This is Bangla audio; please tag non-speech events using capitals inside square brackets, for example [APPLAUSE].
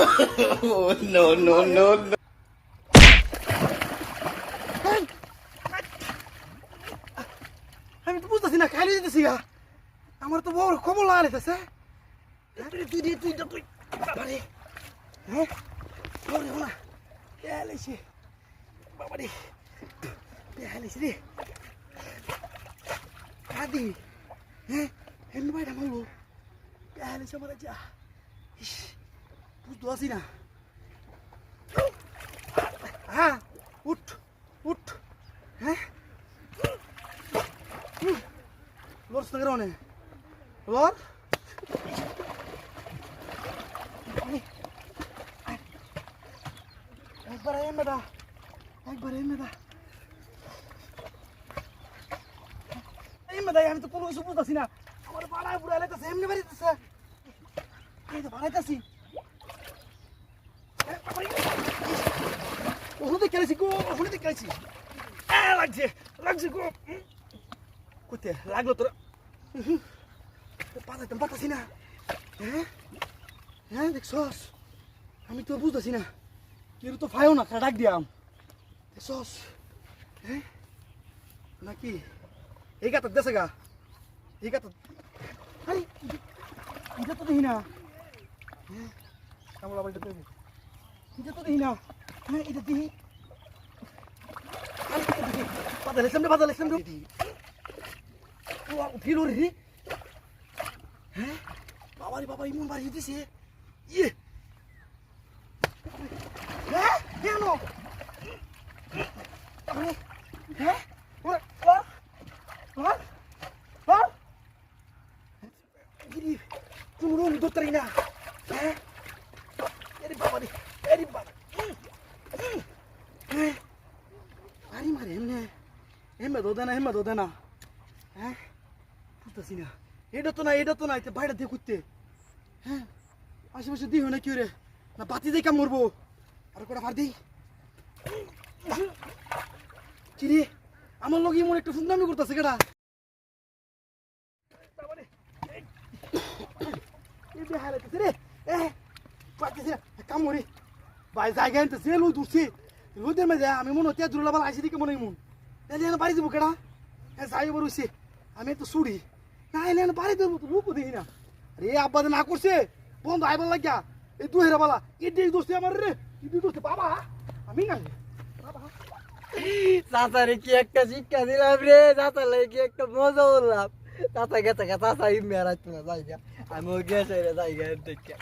oh [LAUGHS] no no no no. আমি তো বুঝতেছি না খাইলে যেতেছি গা। আমার তো বড় খবর লাগাইতেছে তুই তুই তুই তুই বাবারে। হ্যাঁ? হোনা পেয়ালাইছে বাবারে পেয়ালাইছে রে। দাদি হ্যাঁ? হেন বাইটা মারলো পেয়ালাইছে আমার যা বুঝতে আসি না। হ্যাঁ উঠ উঠ। হ্যাঁ? Lor setengah nih. Lor. একবার আয় মেদা একবার মেদা এই মেদা আমি তো কোনো কিছু বুঝতেছি না। আমার বাড়ায় বুড়া এলাইতেছে এমনি বাড়িতেছে। এই তো বাড়াইতেছি। খেলেছি গো ওখানে খেলেছি লাগছে লাগছে গো কোথায়? লাগল তোরা। পাতাইতাম পাতাছি না। হ্যাঁ? হ্যাঁ দেখছস? আমি তো বুঝতেছি না। কেউ তো ফায়ও না ডাক দিয়াম দেখছস? হ্যাঁ? নাকি? এই গাতার দেশে গা। এই গাতার এটা তো দেখি না। হ্যাঁ? আবার এটা এটা তো দেখি না। হ্যাঁ এটা দেখি পাতা লেখলাম রে পাতা লেখলাম রে ফির ওরে হ্যাঁ? বাবারে বাবা ইমন বাড়ি দিছে। ইয়ে। হ্যাঁ কেন হ্যাঁ ওরে ওর ওর ওর গিরি তুমি রুম দোতরি না। হ্যাঁ? বাবা রে এরে বাবা উম, উম, হ্যাঁ আরে মারে এমনে এমে দোদে না এমে দোদে না হ্যাঁ বুঝতেছি না এটা তো না এটা তো না এটা বাইরে দিয়ে ঘুরতে হ্যাঁ আশেপাশে দিই না কি রে না বাতি দিয়ে কাম মরবো আর কটা ফার দিই কি রে আমার লগে এমন একটা সুন্দর করতেছে এ কাম মরি ভাই জায়গা আনতেছে লই দূরছে লইদের মাঝে আমি মনে হচ্ছে দুর্লাবাল আইসি দিকে মনে হয় মন এলে বাড়ি যাব কেডা? এ যাই বলছে আমি তো সুড়ি না এলে বাড়ি দেবো লুকো দেখি না। রে আব্বা না করছে বন্ধ আইবার লাগিয়া। এই দু হেরা বালা এটি দোস্তে আমার রে এটি দোস্তে বাবা। আমি না বাবা। চাচারে কি একটা শিক্ষা দিলাম রে চাচার লাগে কি একটা মজা বললাম চাচা গেছে চাচা ইমে আর আসতো না জায়গা আমি গেছে রে জায়গা দেখে